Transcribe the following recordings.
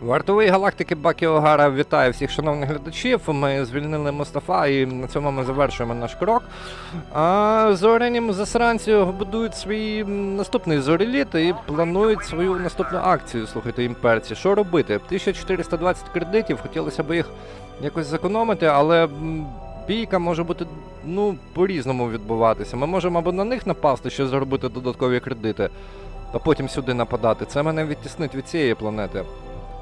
Вартовий галактики Бакі Огара вітає всіх шановних глядачів. Ми звільнили Мустафа і на цьому ми завершуємо наш крок. А зорянім засранці будують свій наступний зореліт і планують свою наступну акцію. Слухайте, імперці. Що робити? 1420 кредитів, хотілося б їх якось зекономити, але бійка може бути ну, по-різному відбуватися. Ми можемо або на них напасти, щоб заробити додаткові кредити, а потім сюди нападати. Це мене відтіснить від цієї планети.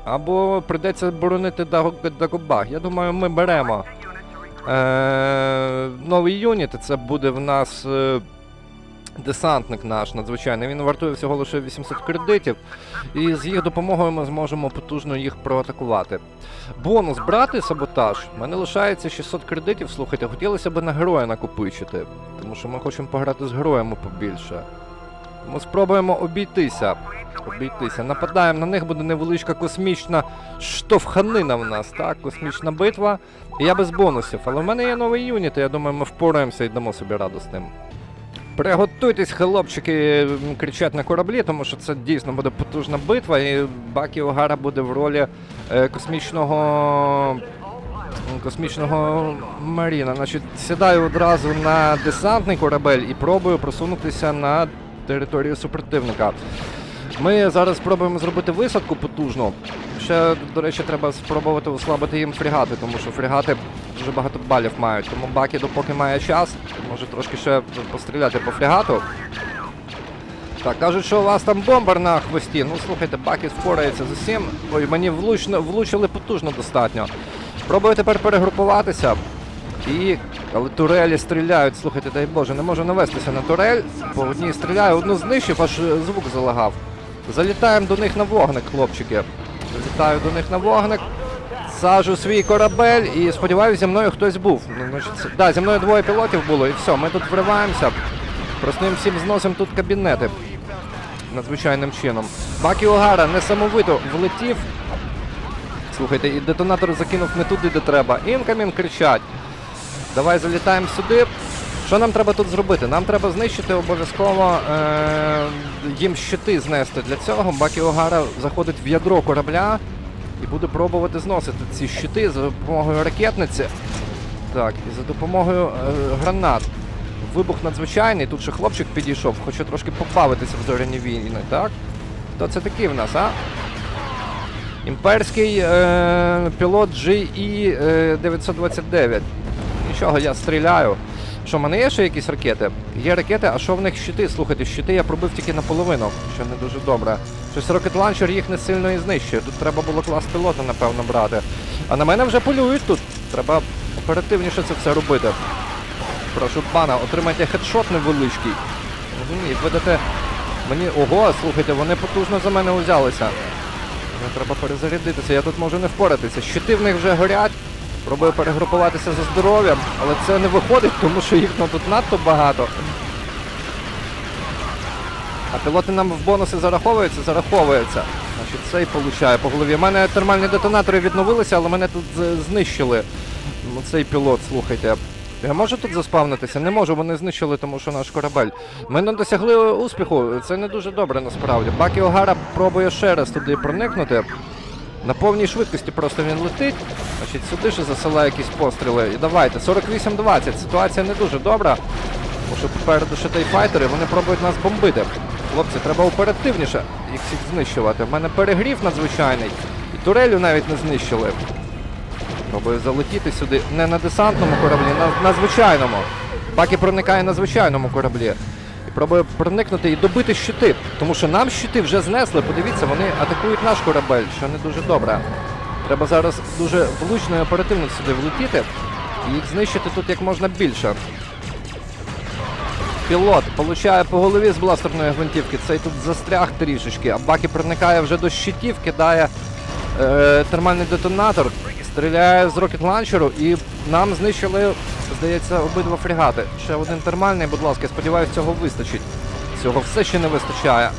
Або прийдеться боронити Даго- Дагобаг. Я думаю, ми беремо е- новий юніт. Це буде в нас е- десантник наш надзвичайний. Він вартує всього лише 800 кредитів. І з їх допомогою ми зможемо потужно їх проатакувати. Бонус брати саботаж. У мене лишається 600 кредитів. Слухайте, хотілося б на героя накопичити. Тому що ми хочемо пограти з героями побільше. Ми спробуємо обійтися. Обійтися. Нападаємо на них, буде невеличка космічна штовханина в нас, так? Космічна битва. І я без бонусів. Але в мене є новий юніт, і я думаю, ми впораємося і дамо собі раду з ним. Приготуйтесь, хлопчики, кричать на кораблі, тому що це дійсно буде потужна битва, і Бакі Огара буде в ролі е, космічного. Космічного Маріна. Значить, сідаю одразу на десантний корабель і пробую просунутися на територію супротивника. Ми зараз спробуємо зробити висадку потужну. Ще, до речі, треба спробувати ослабити їм фрегати, тому що фрегати дуже багато балів мають. Тому Бакі, допоки має час, може трошки ще постріляти по фрегату. Так, кажуть, що у вас там бомбар на хвості. Ну слухайте, Бакі впорається з усім. Ой, мені влучно, влучили потужно достатньо. Пробую тепер перегрупуватися. І але турелі стріляють, слухайте, дай Боже, не можу навестися на турель. По одній стріляю, одну знищив, аж звук залагав. Залітаємо до них на вогник, хлопчики. Залітаю до них на вогник. Сажу свій корабель і сподіваюся, зі мною хтось був. Ну, да, зі мною двоє пілотів було, і все, ми тут вриваємося. Простим всім зносимо тут кабінети. Надзвичайним чином. Бакі Огара несамовито влетів. Слухайте, і детонатор закинув не туди, де треба. Інкамін кричать. Давай залітаємо сюди. Що нам треба тут зробити? Нам треба знищити обов'язково е- їм щити знести. Для цього Бакі Огара заходить в ядро корабля і буде пробувати зносити ці щити за допомогою ракетниці. Так, і за допомогою е- гранат. Вибух надзвичайний. Тут ще хлопчик підійшов, хоче трошки побавитися в зоряні війни, так? Хто це такий в нас, а? Імперський е, пілот GE е, 929. Нічого, я стріляю. Що, в мене є ще якісь ракети? Є ракети, а що в них щити? Слухайте, щити я пробив тільки наполовину, що не дуже добре. Щось рокет ланчер їх не сильно і знищує. Тут треба було клас пілота, напевно, брати. А на мене вже полюють тут. Треба оперативніше це все робити. Прошу пана, отримайте хедшот невеличкий. Мгм, І видате мені. Ого, слухайте, вони потужно за мене узялися. Мені треба перезарядитися, я тут можу не впоратися. Щити в них вже горять. Пробую перегрупуватися за здоров'ям, але це не виходить, тому що їх ну, тут надто багато. А пілоти нам в бонуси зараховуються, зараховуються. Значить, цей получає по голові. У мене термальні детонатори відновилися, але мене тут знищили. Ну, цей пілот, слухайте. Я можу тут заспавнитися? Не можу, вони знищили, тому що наш корабель. Ми не досягли успіху, це не дуже добре насправді. Бакі Огара пробує ще раз туди проникнути. На повній швидкості просто він летить. Значить, сюди ще засилає якісь постріли. І давайте, 48-20. Ситуація не дуже добра. Тому що попереду ще тайфайтери, вони пробують нас бомбити. Хлопці, треба оперативніше їх всіх знищувати. У мене перегрів надзвичайний. І турелю навіть не знищили. Пробую залетіти сюди не на десантному кораблі, на, на звичайному. Бакі проникає на звичайному кораблі. Пробує проникнути і добити щити. Тому що нам щити вже знесли. Подивіться, вони атакують наш корабель, що не дуже добре. Треба зараз дуже влучно і оперативно сюди влетіти і їх знищити тут як можна більше. Пілот получає по голові з бластерної гвинтівки. Цей тут застряг трішечки, а Бакі проникає вже до щитів, кидає е, термальний детонатор, стріляє з рокет ланчеру і нам знищили, здається, обидва фрегати. Ще один термальний, будь ласка, сподіваюся, цього вистачить. Цього все ще не вистачає.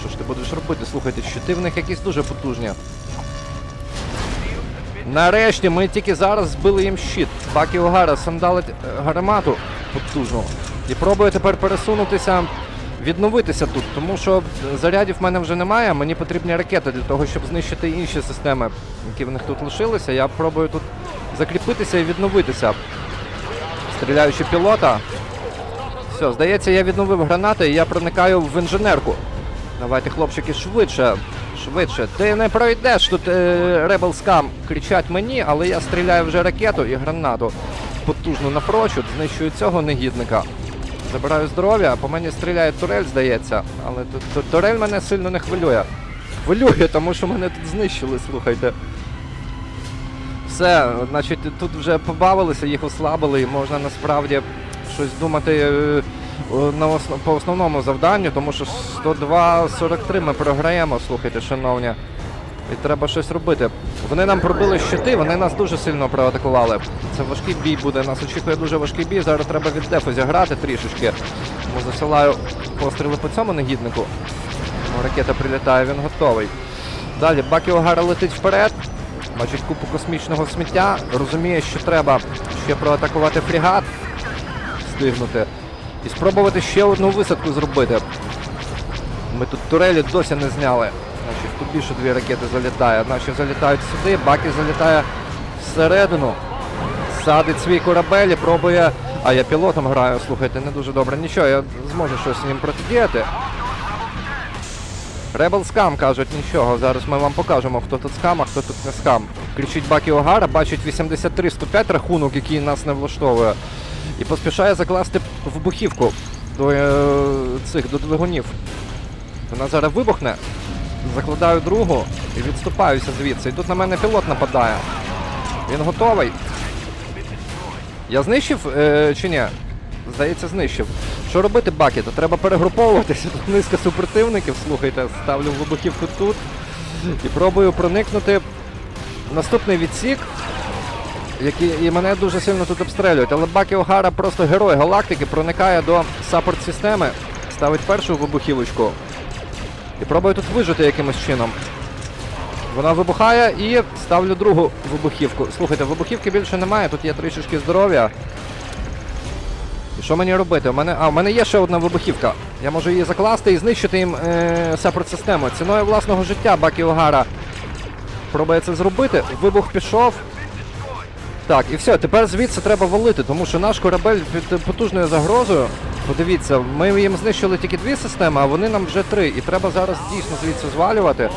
Що ж ти будеш робити? Слухайте, щити в них якісь дуже потужні. Нарешті ми тільки зараз збили їм щит. Бакі Огара сандалить е, гармату потужну. І пробує тепер пересунутися відновитися тут, тому що зарядів в мене вже немає. Мені потрібні ракети для того, щоб знищити інші системи, які в них тут лишилися. Я пробую тут закріпитися і відновитися. Стріляючи пілота. Все, здається, я відновив гранати і я проникаю в інженерку. Давайте, хлопчики, швидше. Швидше. Ти не пройдеш тут е, Rebel Scum кричать мені, але я стріляю вже ракету і гранату потужно напрочуд, знищую цього негідника. Забираю здоров'я, по мені стріляє турель, здається, але турель мене сильно не хвилює. Хвилює, тому що мене тут знищили, слухайте. Все, значить, тут вже побавилися, їх ослабили, і можна насправді щось думати е, на осно- по основному завданню, тому що 102-43 ми програємо, слухайте, шановні. І треба щось робити. Вони нам пробили щити, вони нас дуже сильно проатакували. Це важкий бій буде. Нас очікує дуже важкий бій. Зараз треба від дефу зіграти трішечки. Тому засилаю постріли по цьому негіднику. Ракета прилітає, він готовий. Далі Бакі Огара летить вперед. Бачить купу космічного сміття. Розуміє, що треба ще проатакувати фрегат. Встигнути. І спробувати ще одну висадку зробити. Ми тут турелі досі не зняли. Значить, тут більше дві ракети залітає. Наші залітають сюди, Бакі залітає всередину. Садить свій корабель і пробує. А я пілотом граю, слухайте, не дуже добре. Нічого, я зможу щось з ним протидіяти. Rebel скам кажуть, нічого. Зараз ми вам покажемо, хто тут скам, а хто тут не скам. Кричить Бакі Огара, бачить 83-105 рахунок, який нас не влаштовує. І поспішає закласти вибухівку до е, цих до двигунів. Вона зараз вибухне. Закладаю другу і відступаюся звідси. І тут на мене пілот нападає. Він готовий. Я знищив е, чи ні? Здається, знищив. Що робити, Бакі? То треба перегруповуватися. Тут низка супротивників, слухайте, ставлю вибухівку тут. І пробую проникнути в наступний відсік. Які, і мене дуже сильно тут обстрелюють. Але Бакі Огара просто герой галактики, проникає до саппорт-системи, ставить першу вибухівочку. І пробую тут вижити якимось чином. Вона вибухає і ставлю другу вибухівку. Слухайте, вибухівки більше немає, тут є трішечки здоров'я. І що мені робити? У мене, а, у мене є ще одна вибухівка. Я можу її закласти і знищити їм е, саппорт-систему. Ціною власного життя Бакі Огара пробує це зробити. Вибух пішов. Так, і все, тепер звідси треба валити, тому що наш корабель під потужною загрозою. Подивіться, ми їм знищили тільки дві системи, а вони нам вже три. І треба зараз дійсно звідси звалювати.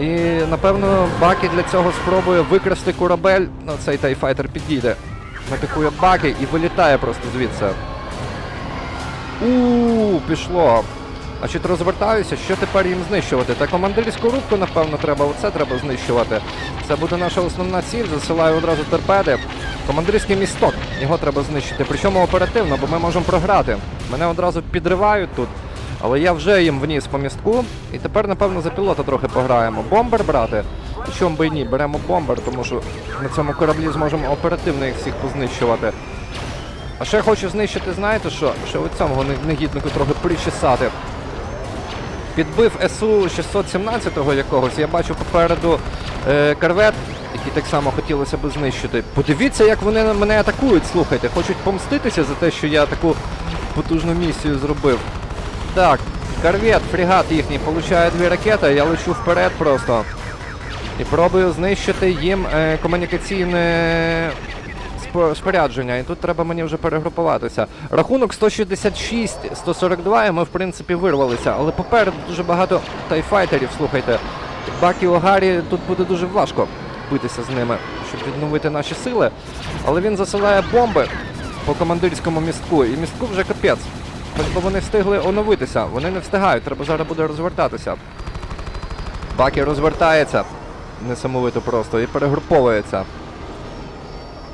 І напевно Бакі для цього спробує викрасти корабель. Ну, цей тайфайтер підійде. Атакує Бакі і вилітає просто звідси. У пішло. Значить, розвертаюся, що тепер їм знищувати? Та командирську рубку, напевно, треба, оце треба знищувати. Це буде наша основна ціль, засилаю одразу торпеди. Командирський місток, його треба знищити. Причому оперативно, бо ми можемо програти. Мене одразу підривають тут. Але я вже їм вніс по містку. І тепер, напевно, за пілота трохи пограємо. Бомбер брати. Чому би і ні? Беремо бомбер, тому що на цьому кораблі зможемо оперативно їх всіх познищувати. А ще хочу знищити, знаєте що? Ще у цьому негіднику трохи причесати. Підбив СУ 617-го якогось, я бачу попереду е, корвет, який так само хотілося б знищити. Подивіться, як вони мене атакують, слухайте, хочуть помститися за те, що я таку потужну місію зробив. Так, корвет, фрегат їхній, получає дві ракети, я лечу вперед просто. І пробую знищити їм е, комунікаційне спо- спорядження. І тут треба мені вже перегрупуватися. Рахунок 166-142, і ми в принципі вирвалися. Але попереду дуже багато тайфайтерів, слухайте. Бакі Огарі тут буде дуже важко битися з ними, щоб відновити наші сили. Але він засилає бомби по командирському містку, і містку вже капець. Би вони встигли оновитися, вони не встигають, треба зараз буде розвертатися. Бакі розвертається несамовито просто і перегруповується.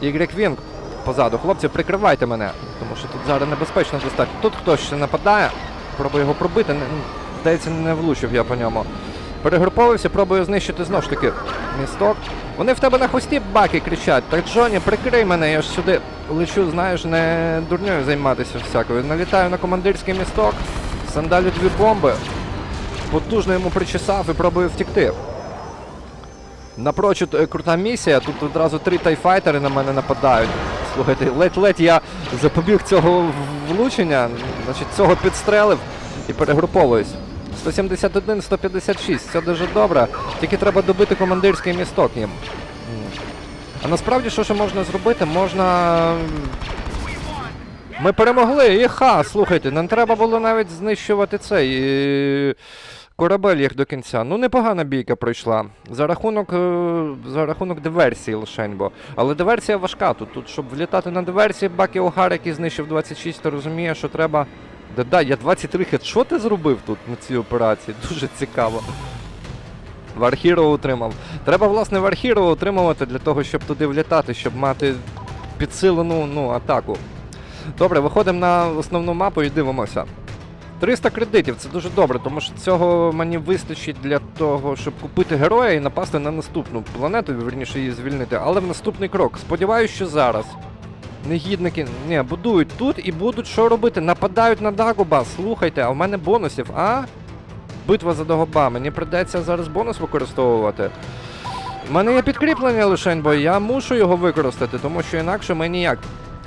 Y-Wing позаду. Хлопці, прикривайте мене, тому що тут зараз небезпечно достатньо. Тут хтось ще нападає, пробую його пробити. Не, здається, не влучив я по ньому. Перегруповуюся, пробую знищити знову ж таки місток. Вони в тебе на хвості баки кричать. Так Джоні, прикрий мене, я ж сюди лечу, знаєш, не дурньою займатися всякою. Налітаю на командирський місток, сандалю дві бомби, потужно йому причесав і пробую втікти. Напрочуд е, крута місія, тут одразу три тайфайтери на мене нападають. Слухайте, ледь-ледь я запобіг цього влучення, значить цього підстрелив. і перегруповуюсь. 171, 156, це дуже добре. Тільки треба добити командирський місток їм. А насправді, що ще можна зробити? Можна. Ми перемогли! Іха! Слухайте, не треба було навіть знищувати цей. е, Корабель їх до кінця. Ну, непогана бійка пройшла. За рахунок, е, за рахунок диверсії лишень, бо. Але диверсія важка тут. Тут, щоб влітати на диверсії, Бакі Огар, який знищив 26, то розуміє, що треба. Да, да, я 23 хет. Що ти зробив тут на цій операції? Дуже цікаво. Вархіро утримав. Треба, власне, Вархіро утримувати для того, щоб туди влітати, щоб мати підсилену ну, атаку. Добре, виходимо на основну мапу і дивимося. 300 кредитів це дуже добре, тому що цього мені вистачить для того, щоб купити героя і напасти на наступну планету, вірніше її звільнити, але в наступний крок. Сподіваюсь, що зараз. Негідники, ні, будують тут і будуть що робити? Нападають на Дагоба. Слухайте, а в мене бонусів, а? Битва за Дагоба. Мені придеться зараз бонус використовувати. У мене є підкріплення лишень, бо я мушу його використати, тому що інакше ми ніяк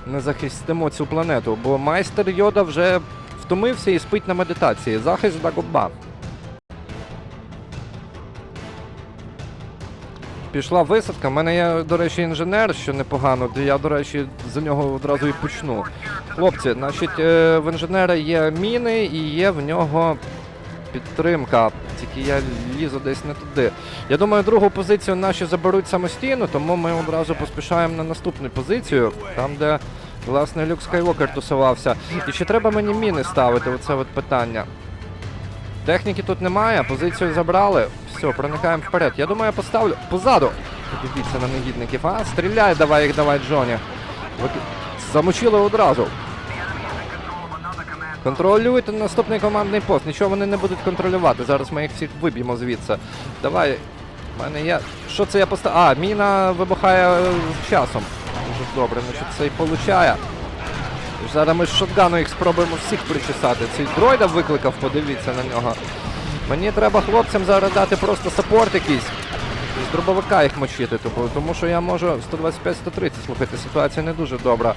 не захистимо цю планету, бо майстер Йода вже втомився і спить на медитації. Захист Дагоба. Пішла висадка. У мене є, до речі, інженер, що непогано, я, до речі, за нього одразу і почну. Хлопці, значить, е, в інженера є міни і є в нього підтримка. Тільки я лізу десь не туди. Я думаю, другу позицію наші заберуть самостійно, тому ми одразу поспішаємо на наступну позицію, там, де, власне, Люк Скайвокер тусувався. І чи треба мені міни ставити? Оце от питання. Техніки тут немає, позицію забрали. Все, проникаємо вперед. Я думаю, я поставлю позаду. Подивіться на негідників. А, стріляй, давай їх, давай, Джоні. От, замочили одразу. Контролюйте наступний командний пост. Нічого вони не будуть контролювати. Зараз ми їх всіх виб'ємо звідси. Давай. У мене є. Що це я поставив? А, міна вибухає е, з часом. Дуже добре, значить це і получає. Зараз ми з шотгану їх спробуємо всіх причесати. Цей дроїда викликав, подивіться на нього. Мені треба хлопцям зараз дати просто саппорт якийсь. З дробовика їх мочити, типу, тому що я можу 125-130, слухайте, ситуація не дуже добра.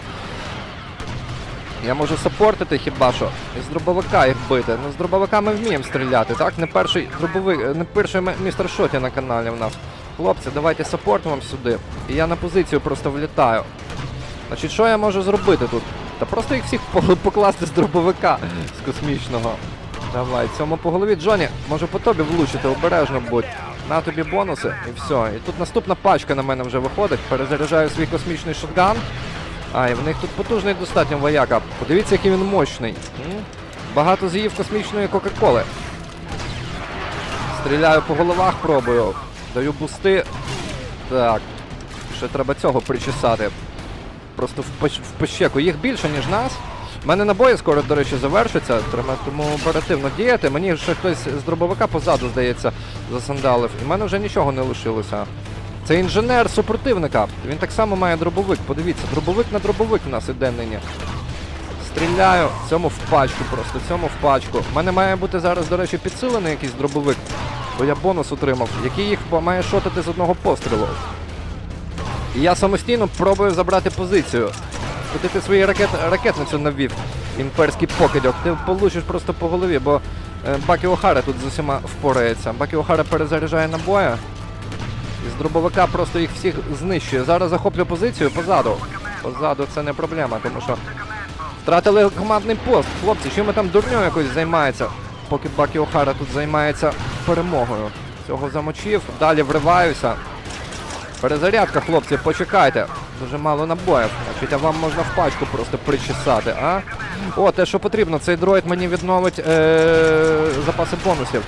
Я можу саппортити хіба що. І з дробовика їх бити. Ну з дробовика ми вміємо стріляти, так? Не перший дробовик, не перший містер Шоті на каналі в нас. Хлопці, давайте саппорт вам сюди. І я на позицію просто влітаю. Значить, що я можу зробити тут? Та просто їх всіх покласти з дробовика з космічного. Давай, цьому по голові. Джоні, може по тобі влучити, обережно будь. На тобі бонуси і все. І тут наступна пачка на мене вже виходить. Перезаряджаю свій космічний шотган. А, і в них тут потужний достатньо вояка. Подивіться, який він мощний. Багато з'їв космічної Кока-Коли. Стріляю по головах, пробую. Даю бусти. Так. Ще треба цього причесати. Просто в, в пощеку. Їх більше, ніж нас. У мене набої скоро, до речі, завершаться, треба тому оперативно діяти. Мені ще хтось з дробовика позаду, здається, засандалив. І в мене вже нічого не лишилося. Це інженер супротивника. Він так само має дробовик. Подивіться, дробовик на дробовик в нас іде нині. Стріляю, цьому в пачку просто, цьому в пачку. У мене має бути зараз, до речі, підсилений якийсь дробовик, бо я бонус отримав, який їх має шотати з одного пострілу. І я самостійно пробую забрати позицію. Куди ти свої ракет, ракетницю навів, імперський покидьок, ти получиш просто по голові, бо е, Бакі Охара тут з усіма впорається. Бакі Охара перезаряджає набої. І з дробовика просто їх всіх знищує. Зараз захоплю позицію позаду. Позаду це не проблема, тому що втратили командний пост. Хлопці, чим ми там дурньою якось займається, поки Бакі Охара тут займається перемогою. Цього замочив, далі вриваюся. Перезарядка, хлопці, почекайте. Дуже мало набоїв. Значить, а вам можна в пачку просто причесати, а? О, те, що потрібно, цей дроїд мені відновить е- запаси бонусів.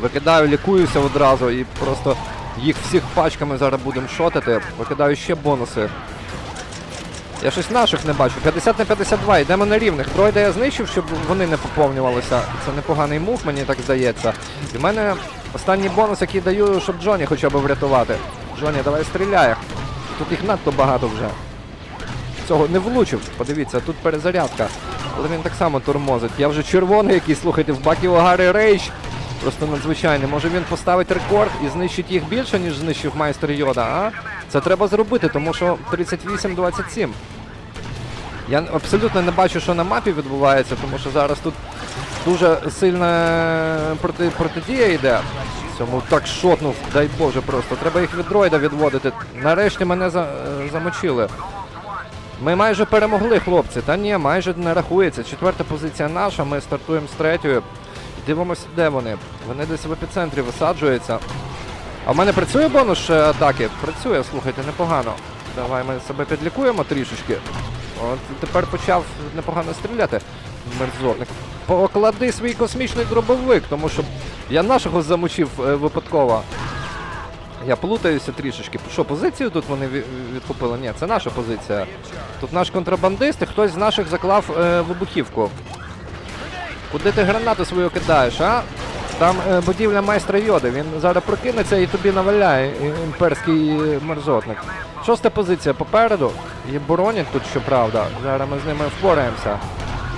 Викидаю, лікуюся одразу і просто їх всіх пачками зараз будемо шотати. Викидаю ще бонуси. Я щось наших не бачу. 50 на 52, йдемо на рівних. Дроїда я знищив, щоб вони не поповнювалися. Це непоганий мув, мені так здається. І в мене останній бонус, який даю, щоб Джоні хоча б врятувати. Джоні, давай стріляй. Тут їх надто багато вже. Цього не влучив. Подивіться, тут перезарядка. Але він так само тормозить. Я вже червоний який, слухайте, в бакі Огари Рейдж. Просто надзвичайний. Може він поставить рекорд і знищить їх більше, ніж знищив майстер Йода, а? Це треба зробити, тому що 38-27. Я абсолютно не бачу, що на мапі відбувається, тому що зараз тут дуже сильна проти, протидія йде. Цьому так шотнув, дай Боже просто. Треба їх від дроїда відводити. Нарешті мене за, е, замочили. Ми майже перемогли, хлопці. Та ні, майже не рахується. Четверта позиція наша, ми стартуємо з третьої. Дивимося, де вони. Вони десь в епіцентрі висаджуються. А в мене працює бонус атаки? Працює, слухайте, непогано. Давай ми себе підлікуємо трішечки. От тепер почав непогано стріляти. Мерзотник. Поклади свій космічний дробовик, тому що я нашого замочив е, випадково. Я плутаюся трішечки. Що, позицію тут вони ві- відкупили? Ні, це наша позиція. Тут наш контрабандист і хтось з наших заклав е, вибухівку. Куди ти гранату свою кидаєш, а? Там е, будівля майстра Йоди. Він зараз прокинеться і тобі наваляє імперський е, мерзотник. Шоста позиція попереду. І боронять тут, щоправда. Зараз ми з ними впораємося.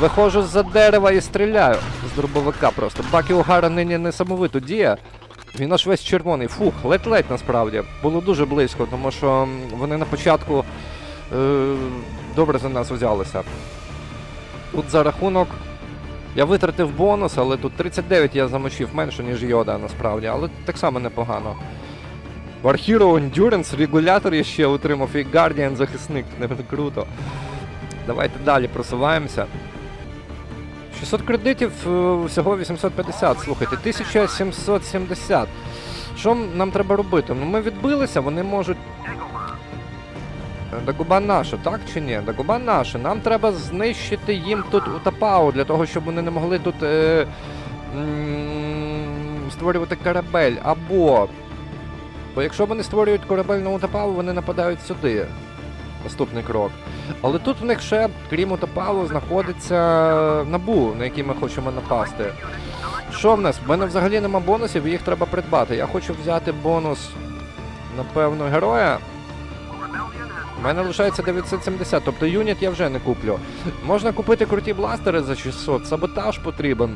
Виходжу з-за дерева і стріляю з дробовика просто. Бакі Огара нині несамовито діє. Він аж весь червоний. Фух, ледь-ледь насправді. Було дуже близько, тому що вони на початку е, добре за нас взялися. Тут за рахунок. Я витратив бонус, але тут 39 я замочив менше, ніж йода насправді, але так само непогано. War Hero Endurance, регулятор я ще отримав і Guardian захисник. Не круто. Давайте далі просуваємося. 600 кредитів, е, всього 850. Слухайте, 1770. Що нам треба робити? Ну ми відбилися, вони можуть. Е, Дагуба наша, так чи ні? Дагуба наша. Нам треба знищити їм тут Утапау, для того, щоб вони не могли тут е, м, створювати корабель. Або. Бо якщо вони створюють корабель на Утапау, вони нападають сюди. Наступний крок. Але тут в них ще, крім Утапау, знаходиться набу, на який ми хочемо напасти. Що в нас? В мене взагалі нема бонусів, їх треба придбати. Я хочу взяти бонус, напевно, героя. У мене лишається 970, тобто юніт я вже не куплю. Можна купити круті бластери за 600, саботаж потрібен.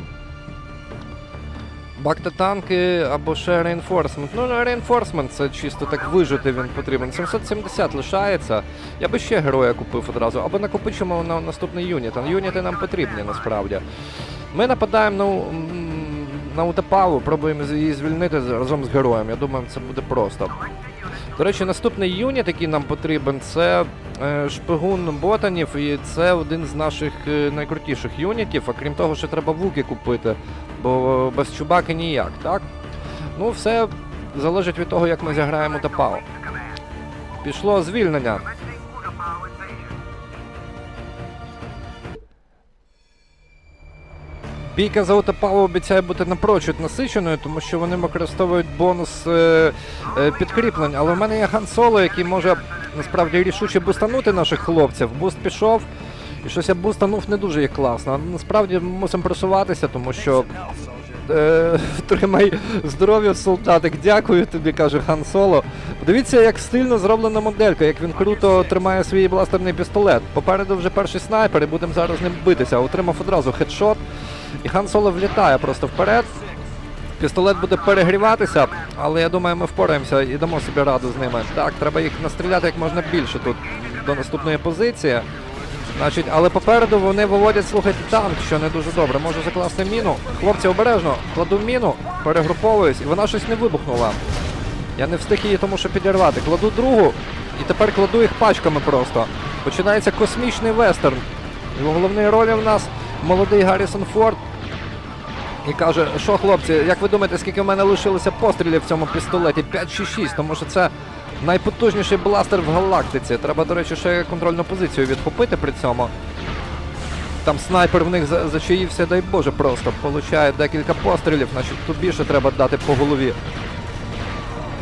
Бак та танки або ще реінфорсмент. Ну, реінфорсмент це чисто так вижити він потрібен. 770 лишається. Я би ще героя купив одразу. Або накопичимо на наступний юніт. А юніти нам потрібні насправді. Ми нападаємо на, у- м, на Утапаву, пробуємо її звільнити разом з героєм. Я думаю, це буде просто. До речі, наступний юніт, який нам потрібен, це е, шпигун ботанів, і це один з наших е, найкрутіших юнітів. А крім того, ще треба вуки купити, бо без чубаки ніяк, так? Ну, все залежить від того, як ми зіграємо Утапаву. Пішло звільнення. Бійка за Утапаву обіцяє бути напрочуд насиченою, тому що вони використовують бонус е, е, підкріплень. Але в мене є Хан Соло, який може насправді рішуче бустанути наших хлопців. Буст пішов, і щось я бустанув не дуже як класно. Насправді мусимо просуватися, тому що. Е, тримай здоров'я, солдатик. Дякую тобі, каже Хан Соло. Подивіться, як стильно зроблена моделька, як він круто тримає свій бластерний пістолет. Попереду вже перший снайпер, і будемо зараз з ним битися. Отримав одразу хедшот. І Хан Соло влітає просто вперед. Пістолет буде перегріватися, але я думаю, ми впораємося і дамо собі раду з ними. Так, треба їх настріляти як можна більше тут до наступної позиції. Значить, але попереду вони виводять, слухайте, танк, що не дуже добре. Можу закласти міну. Хлопці, обережно, кладу міну, перегруповуюсь, і вона щось не вибухнула. Я не встиг її тому, що підірвати. Кладу другу, і тепер кладу їх пачками просто. Починається космічний вестерн. І в головній ролі в нас молодий Гаррісон Форд. І каже, що хлопці, як ви думаєте, скільки в мене лишилося пострілів в цьому пістолеті? 5 чи 6, тому що це найпотужніший бластер в галактиці. Треба, до речі, ще контрольну позицію відхопити при цьому. Там снайпер в них зачаївся, дай Боже, просто. Получає декілька пострілів, значить тут більше треба дати по голові.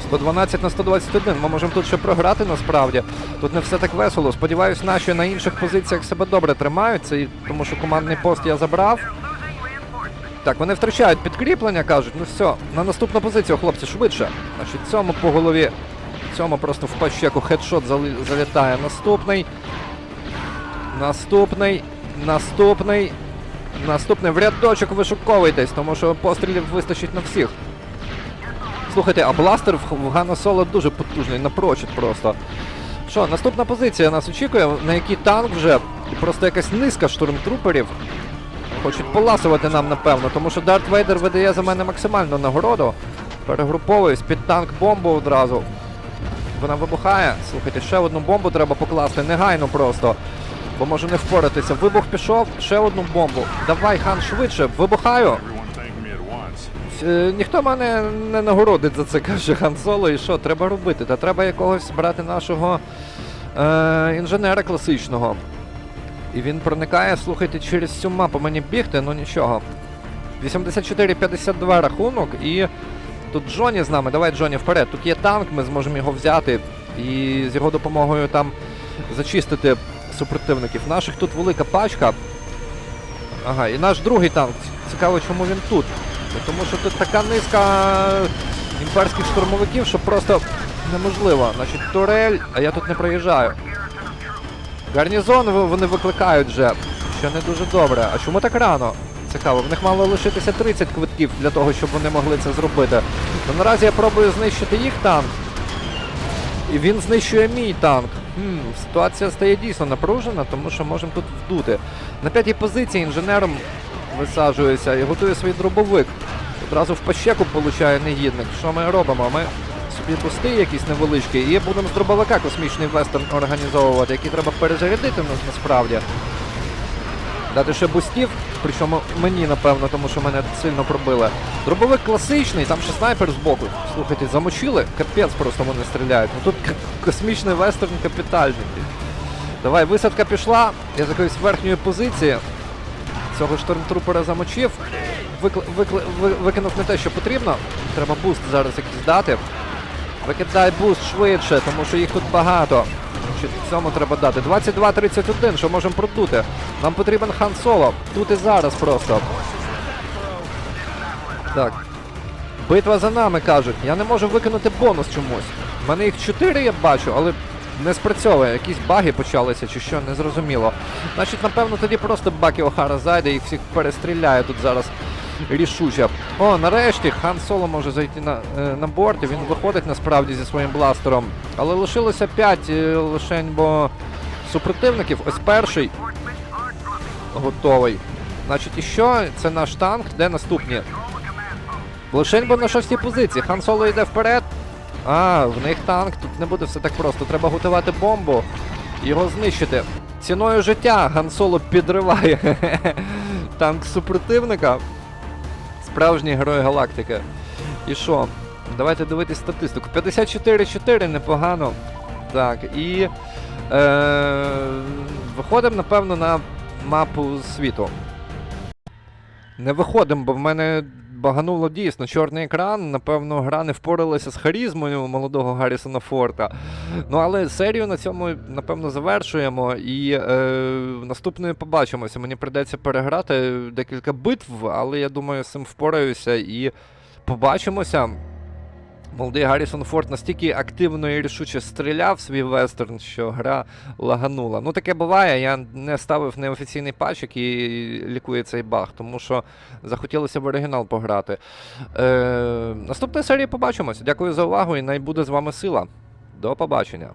112 на 121. Ми можемо тут ще програти насправді. Тут не все так весело. Сподіваюсь, наші на інших позиціях себе добре тримаються, і- тому що командний пост я забрав. Так, вони втрачають підкріплення, кажуть, ну все, на наступну позицію, хлопці, швидше. Значить, цьому по голові. Цьому просто в пащеку хедшот залітає. Наступний. Наступний. Наступний. Наступний. В рядочок вишуковуйтесь, тому що пострілів вистачить на всіх. Слухайте, а бластер в, Гано Соло дуже потужний, напрочуд просто. Що, наступна позиція нас очікує, на який танк вже просто якась низка штурмтруперів. Хочуть поласувати нам, напевно, тому що Дарт Вейдер видає за мене максимальну нагороду. Перегруповуюсь під танк бомбу одразу. Вона вибухає. Слухайте, ще одну бомбу треба покласти негайно просто. Бо може не впоратися. Вибух пішов, ще одну бомбу. Давай, хан, швидше, вибухаю. Ніхто мене не нагородить за це, каже Хан Соло. І що, треба робити? Та треба якогось брати нашого е, інженера класичного. І він проникає, слухайте, через всю мапу мені бігти, ну нічого. 84-52 рахунок і тут Джоні з нами. Давай, Джоні, вперед. Тут є танк, ми зможемо його взяти і з його допомогою там зачистити супротивників. Наших тут велика пачка. Ага, і наш другий танк. Цікаво, чому він тут. Тому що тут така низка імперських штурмовиків, що просто неможливо. Значить, турель, а я тут не проїжджаю. Гарнізон вони викликають вже, що не дуже добре. А чому так рано? Цікаво, в них мало лишитися 30 квитків для того, щоб вони могли це зробити. Ну, наразі я пробую знищити їх танк. І він знищує мій танк. Хм, ситуація стає дійсно напружена, тому що можемо тут вдути. На п'ятій позиції інженером висаджується і готує свій дробовик. Одразу в пащеку получає негідник. Що ми робимо? Ми собі бусти якісь невеличкі і будемо з дробовика космічний вестерн організовувати, який треба перезарядити нас насправді. Дати ще бустів, причому мені, напевно, тому що мене сильно пробили. Дробовик класичний, там ще снайпер збоку. Слухайте, замочили, капець просто вони стріляють. Ну тут космічний вестерн капітальний. Давай, висадка пішла. Я з якоїсь верхньої позиції. Цього штормтрупера замочив. Викл... Викл... Викинув не те, що потрібно. Треба буст зараз якийсь дати. Викидай буст швидше, тому що їх тут багато. Цьому треба дати. 22-31, що можемо продути. Нам потрібен хан соло. Тут і зараз просто. Так. Битва за нами кажуть. Я не можу викинути бонус чомусь. У мене їх 4 я бачу, але не спрацьовує. Якісь баги почалися чи що, не зрозуміло. Значить, напевно, тоді просто Бакі Охара зайде і всіх перестріляє тут зараз рішуче. О, нарешті хан Соло може зайти на, е, на борт, і він виходить насправді зі своїм бластером. Але лишилося 5 е, лишень, бо супротивників. Ось перший готовий. Значить, і що? Це наш танк, де наступні? Лишень бо на шостій позиції. Хан Соло йде вперед. А, в них танк, тут не буде все так просто. Треба готувати бомбу його знищити. Ціною життя Хан Соло підриває танк супротивника. Справжній герой галактики. І що? Давайте дивитись статистику. 54-4 непогано. Так, і е, виходимо, напевно, на мапу світу. Не виходимо, бо в мене багануло дійсно чорний екран. Напевно, гра не впоралася з харізмою молодого Гаррісона Форта. Ну, але серію на цьому, напевно, завершуємо. І е, наступною побачимося. Мені прийдеться переграти декілька битв, але я думаю, з цим впораюся і побачимося. Молодий Гаррісон Форд настільки активно і рішуче стріляв свій вестерн, що гра лаганула. Ну таке буває. Я не ставив неофіційний патч, який лікує цей баг, тому що захотілося в оригінал пограти. Е, наступної серії побачимось. Дякую за увагу і най буде з вами сила. До побачення.